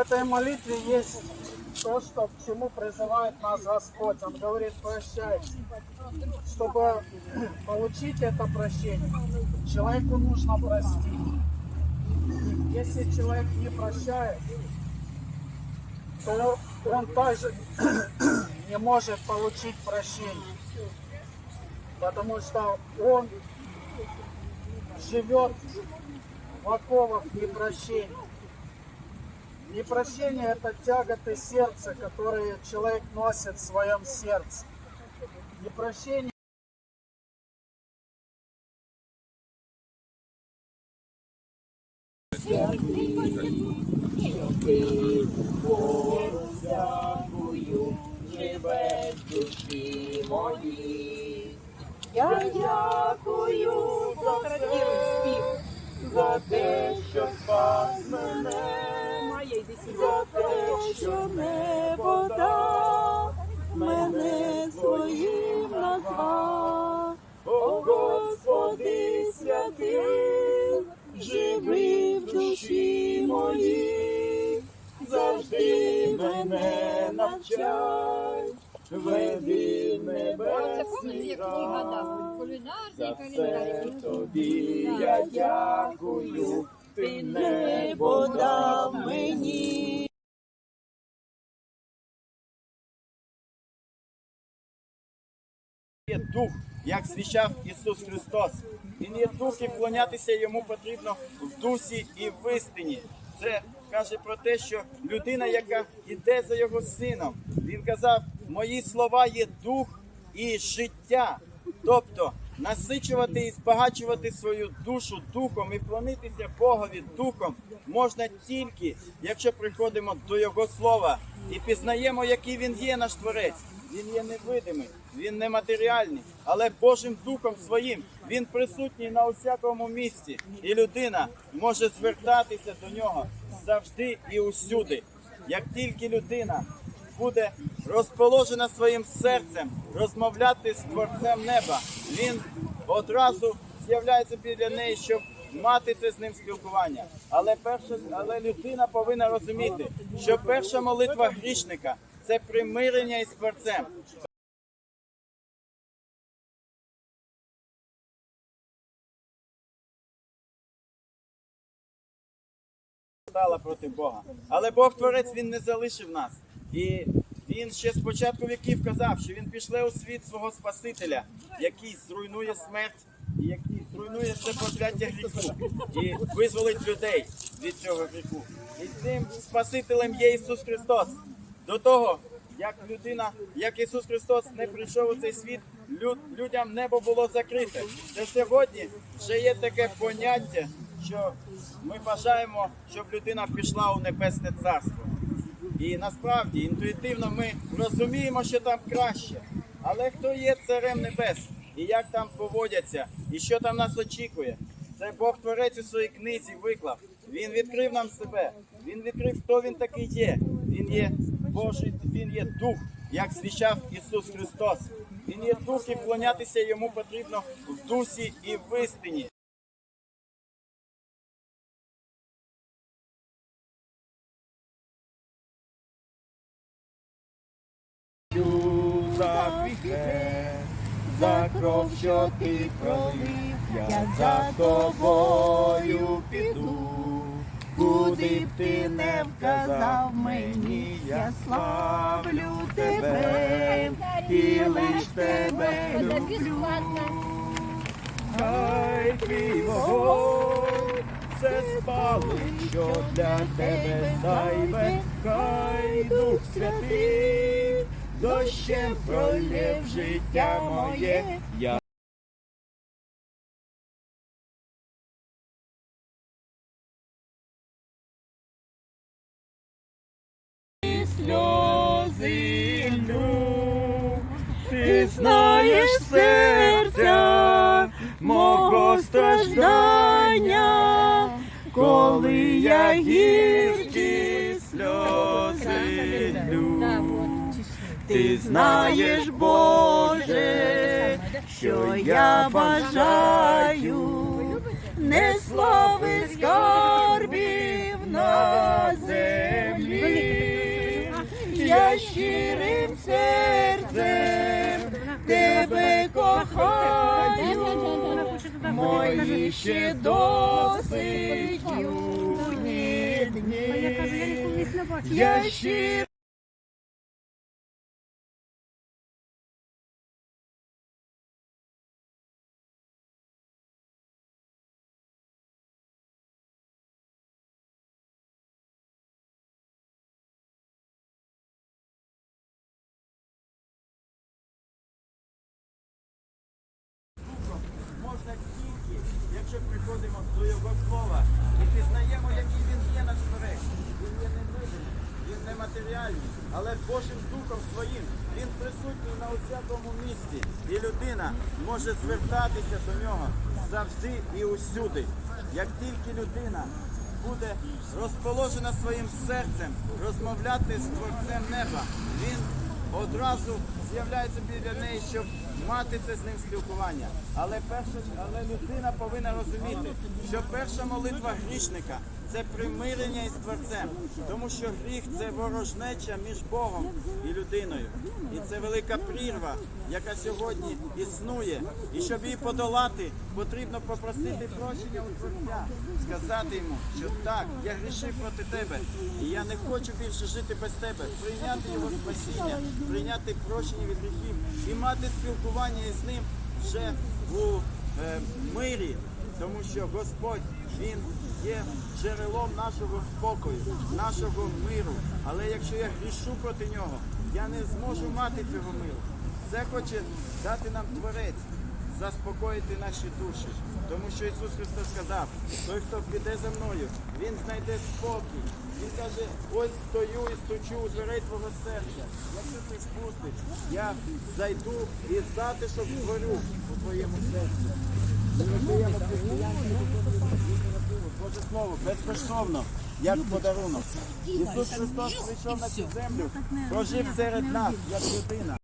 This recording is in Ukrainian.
этой молитве есть то, что, к чему призывает нас Господь. Он говорит, прощайте. Чтобы получить это прощение, человеку нужно простить. Если человек не прощает, то он также не может получить прощение. Потому что он живет в оковах непрощения. Непрощение – это тяготы сердца, которые человек носит в своем сердце. Непрощение Я дякую за за те, що спас мене, за те, що небо дав, мене своїм назвав. О Господи святий, живи в душі моїй, завжди мене навчай, веди небесний рай. За все тобі я дякую, ти небо дав мені. є дух, як свідчав Ісус Христос. Він є дух і вклонятися йому потрібно в дусі і в істині. Це каже про те, що людина, яка йде за його сином, він казав: мої слова є дух і життя. Тобто насичувати і збагачувати свою душу духом і вклонитися Богові духом можна тільки, якщо приходимо до Його слова і пізнаємо, який він є наш творець. Він є невидимий, він нематеріальний, але Божим Духом своїм він присутній на усякому місці, і людина може звертатися до нього завжди і усюди. Як тільки людина буде розположена своїм серцем розмовляти з творцем неба, він одразу з'являється біля неї, щоб мати це з ним спілкування. Але перша, але людина повинна розуміти, що перша молитва грішника це примирення із творцем. стала проти Бога. Але Бог Творець він не залишив нас. І він ще з початку віків казав, що він пішле у світ свого Спасителя, який зруйнує смерть і який зруйнує все прокляття гріху і визволить людей від цього гріху. І цим Спасителем є Ісус Христос. До того, як людина, як Ісус Христос не прийшов у цей світ, люд, людям небо було закрите. Це сьогодні вже є таке поняття, що ми бажаємо, щоб людина пішла у небесне царство. І насправді інтуїтивно ми розуміємо, що там краще. Але хто є царем небес, і як там поводяться, і що там нас очікує? Це Бог Творець у своїй книзі виклав. Він відкрив нам себе. Він відкрив, хто він такий є. Він є Божий, він є дух, як свідчав Ісус Христос. Він є дух, і вклонятися йому потрібно в дусі і в істині. За гріхи, за кров, що ти пролив, я за тобою піду. Куди б ти не вказав мені, я славлю тебе, і лиш тебе люблю. Хай твій вогонь все спалить, що для тебе зайве, хай Дух Святий дощем пролив життя моє. Я сльози лю, ти знаєш серця мого страждання, коли я гіркі Ти знаєш, Боже, що я бажаю, не слави скарбів на землі, я щирим серцем тебе кохаю, мої ще досить юні дні. Я щирим якщо приходимо до Його слова і пізнаємо, який він є творець. Він є невидимий, він нематеріальний, але Божим Духом своїм він присутній на усякому місці. І людина може звертатися до нього завжди і усюди. Як тільки людина буде розположена своїм серцем розмовляти з Творцем неба, він одразу з'являється біля неї, щоб мати це з ним спілкування. Але перша, але людина повинна розуміти, що перша молитва грішника це примирення із Творцем, тому що гріх це ворожнеча між Богом і людиною. І це велика прірва, яка сьогодні існує. І щоб її подолати, потрібно попросити прощення у Творця, сказати йому, що так, я грішив проти тебе, і я не хочу більше жити без тебе, прийняти його спасіння, прийняти прощення від гріхів і мати спілкування із ним вже у е, мирі, тому що Господь Він є джерелом нашого спокою, нашого миру. Але якщо я грішу проти нього, я не зможу мати цього миру. Це хоче дати нам Творець, заспокоїти наші душі. Тому що Ісус Христос сказав, той, хто піде за мною, він знайде спокій. Він каже, ось стою і стучу у дверей твого серця. Якщо ти спустиш, я зайду і затишок створю у твоєму серці. Боже Слово, безкоштовно, як подарунок. Ісус Христос прийшов на цю землю, прожив серед нас, як людина.